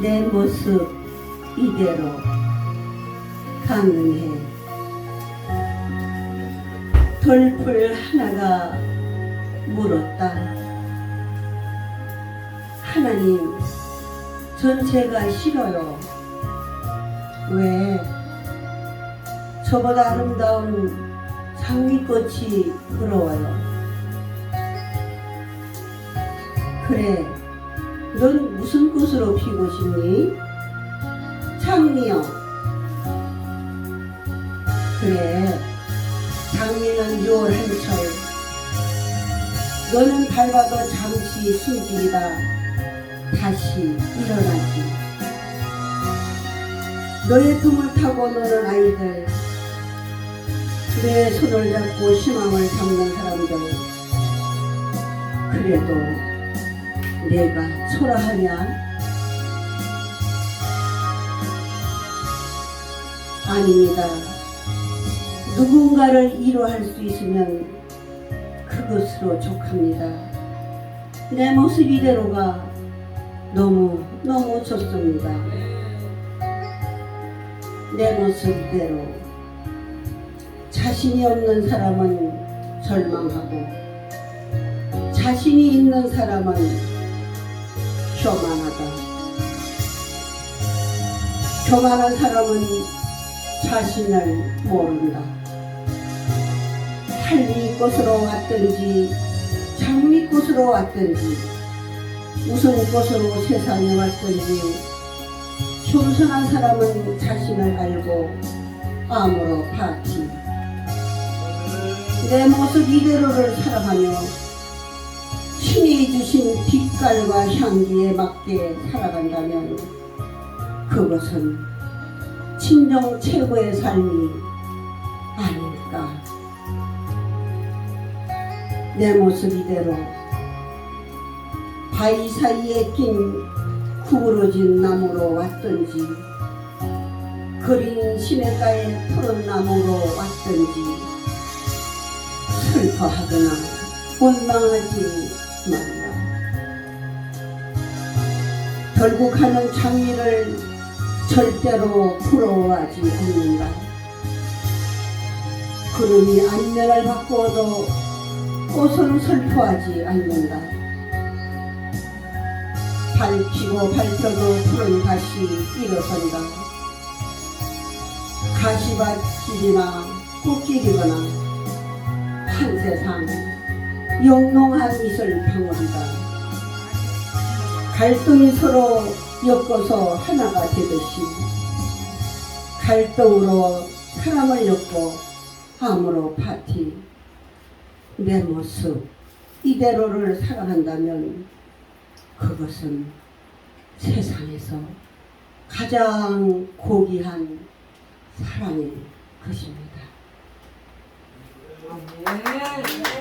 내 모습 이대로 가능해. 돌풀 하나가 물었다. 하나님 전체가 싫어요. 왜? 저보다 아름다운 장미꽃이 부러워요. 그래 넌 무슨 꽃으로 피고 싶니? 장미요. 그래, 장미는 6월 한철. 너는 밟아도 잠시 숨지기다 다시 일어나지. 너의 등을 타고 노는 아이들, 내 손을 잡고 희망을 잡는 사람들, 그래도 내가 초라하냐? 아닙니다. 누군가를 위로할 수 있으면 그것으로 족합니다. 내 모습 이대로가 너무 너무 좋습니다. 내 모습 이대로 자신이 없는 사람은 절망하고 자신이 있는 사람은 교만하다. 교만한 사람은 자신을 모른다. 할미꽃으로 왔든지 장미꽃으로 왔든지 무슨 꽃으로 세상에 왔든지 겸손한 사람은 자신을 알고 암으로 파티 내 모습 이대로를 살아가며 신이 주신 빛깔과 향기에 맞게 살아간다면 그것은 친정 최고의 삶이 아닐까. 내 모습 이대로 바위 사이에 낀 구부러진 나무로 왔든지 그린 시냇가에 푸른 나무로 왔든지 슬퍼하거나 원망하지 말라. 결국 하는 장미를 절대로 부러워하지 않는다. 구름이 안면을 바꾸어도 꽃은 슬퍼하지 않는다. 밟히고 밟혀도 푸른 가시 일어선다. 가시밭길이나 꽃길이거나 한 세상 영롱한 이슬 방울이다. 갈등이 서로 엮어서 하나가 되듯이 갈등으로 사람을 엮고 암으로 파티 내 모습 이대로를 살아간다면 그것은 세상에서 가장 고귀한 사랑일 것입니다. 아멘.